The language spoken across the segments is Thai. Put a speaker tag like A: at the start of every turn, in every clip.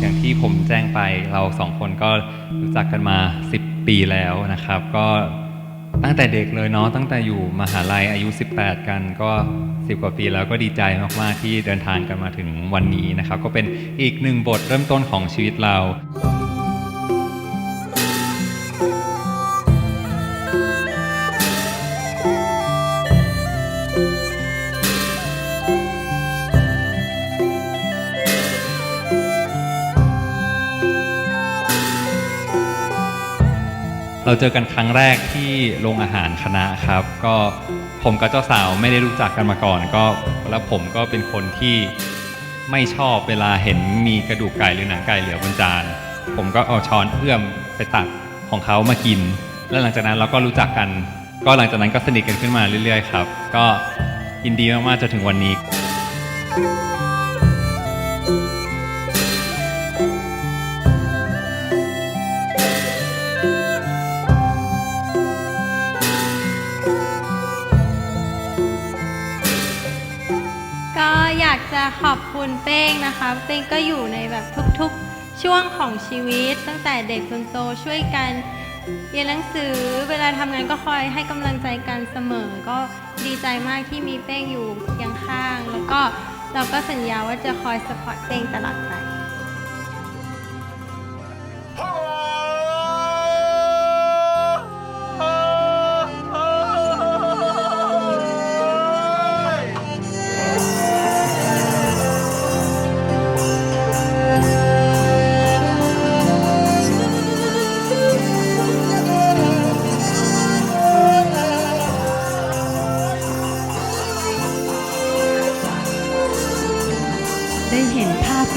A: อย่างที่ผมแจ้งไปเราสองคนก็รู้จักกันมา 10 ปีแล้วนะครับ ก็ตั้งแต่เด็กเลยเนาะตั้งแต่อยู่มหาลัยอายุ 18 กันก็ 10 กว่าปีแล้วก็ดีใจมาก ๆ ที่เดินทางกันมาถึงวันนี้นะครับ ก็เป็นอีกหนึ่งบทเริ่มต้นของชีวิตเรา เราเจอกันครั้งแรกที่โรงอาหารคณะครับ ก็ผมกับเจ้าสาวไม่ได้รู้จักกันมาก่อน ก็แล้วผมก็เป็นคนที่ไม่ชอบเวลาเห็นมีกระดูกไก่หรือหนังไก่เหลือบนจาน ผมก็เอาช้อนเอื้อมไปตักของเขามากิน แล้วหลังจากนั้นเราก็รู้จักกัน ก็หลังจากนั้นก็สนิทกันขึ้นมาเรื่อยๆครับ ก็ยินดีมากๆจนถึงวันนี้
B: คุณเป้งนะคะ เป้งก็อยู่ในแบบทุกๆช่วงของชีวิต ตั้งแต่เด็กจนโตช่วยกันเรียนหนังสือเวลาทำงานก็คอยให้กำลังใจกันเสมอ ก็ดีใจมากที่มีเป้งอยู่เคียงข้าง แล้วก็เราก็สัญญาว่าจะคอยสปอร์ตเป้งตลอดไป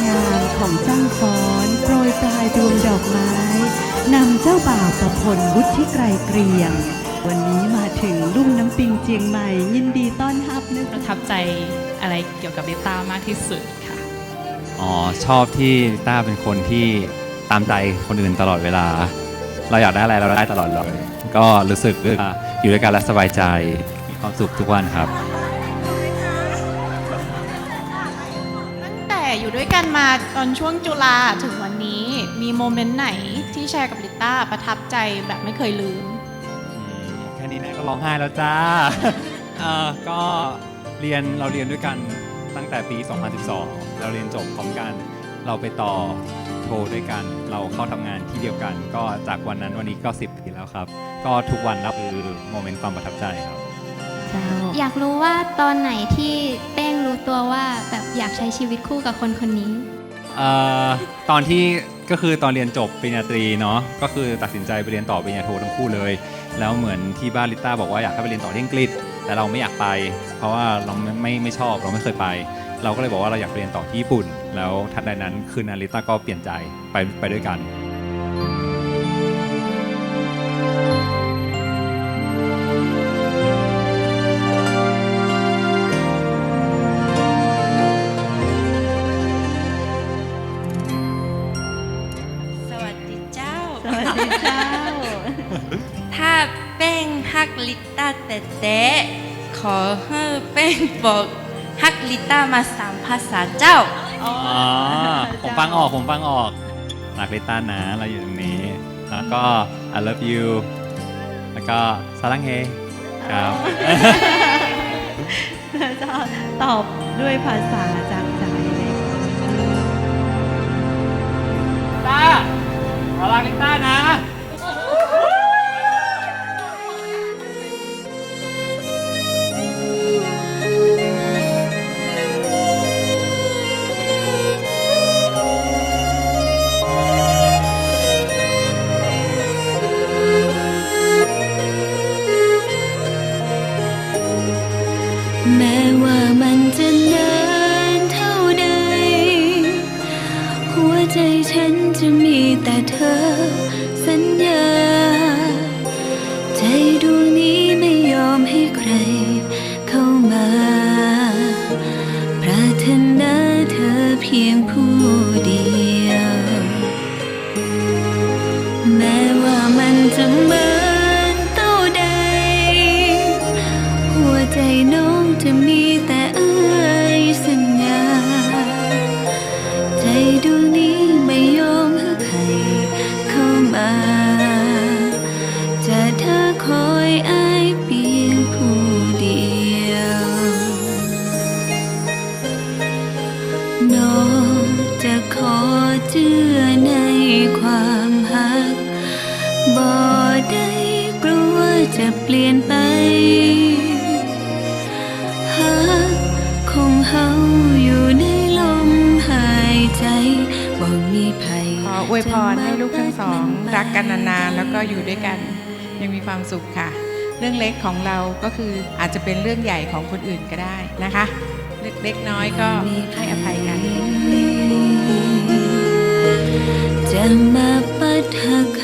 C: งามของจ้างฟ้อนโปรยปลายดวงดอกไม้ นำเจ้าบ่าวประพลวุฒิไกรเกรียง วันนี้มาถึงลุ่มน้ำปิงเจียงใหม่ ยินดีต้อนรับนะ
D: ประทับใจอะไรเกี่ยวกับลิต้ามากที่สุดค่ะ
A: อ๋อ ชอบที่ลิต้าเป็นคนที่ตามใจคนอื่นตลอดเวลา เราอยากได้อะไรเราได้ตลอดเลย ก็รู้สึกว่าอยู่ด้วยกันแล้วสบายใจมีความสุขทุกวันครับ
D: นมาตอนช่วงจุฬาถึงวันนี้มีโมเมนต์ไหนที่แชร์กับลิต้าประทับใจแบบไม่เคยลืม
A: แค่นี้แน่ก็ร้องไห้แล้วจ้าเออก็เรียนเราเรียนด้วยกันตั้งแต่ปี 2012 เราเรียนจบพร้อมกัน เราไปต่อโทด้วยกัน เราเข้าทำงานที่เดียวกัน ก็จากวันนั้นวันนี้ก็ 10 ปีแล้วครับ ก็ทุกวันรับคือโมเมนต์ความประทับใจครับ
C: เจ้า
E: อยากรู้ว่าตอนไหนที่เป้งรู้ตัวว่าแบบอยากใช้ชีวิตคู่กับคนคนนี้
A: เอ่อตอนที่ก็คือตอนเรียนจบปริญญาตรีเนาะก็คือตัดสินใจไปเรียนต่อปริญญาโททั้งคู่เลย แล้วเหมือนที่บ้านลิต้าบอกว่าอยากให้ไปเรียนต่อที่อังกฤษ แต่เราไม่อยากไป เพราะว่าเราไม่ไม่ไม่ชอบเราไม่เคยไป เราก็เลยบอกว่าเราอยากไปเรียนต่อที่ญี่ปุ่น แล้วทันใดนั้นคืนนั้นลิต้าก็เปลี่ยนใจไปไปด้วยกัน
F: ถ้าแป้งฮักลิต้าแต่แต่ขอให้แป้งบอกฮักลิต้ามาสามภาษาเจ้า
A: อ๋อผมฟังออกผมฟังออกรักลิต้านะเราอยู่ตรงนี้ แล้วก็ I love you แล้วก็ซาลังเฮครับ
C: จะตอบด้วยภาษาจากใจเลย
A: ต้าขอรักลิต้านะ
G: แม้ว่ามันจะนานเท่าใด หัวใจฉันจะมีแต่เธอ บ่ได้กลัวจะเปลี่ยนไปหากคงเฮาอยู่ในลมหายใจบ่มีภัย
H: ขออวยพรให้ลูกทั้งสอง รักกันนานๆแล้วก็อยู่ด้วยกันยังมีความสุขค่ะ เรื่องเล็กของเราก็คืออาจจะเป็นเรื่องใหญ่ของคนอื่นก็ได้นะคะเล็กๆน้อยก็ให้อภัยกันจะมาปัดหัก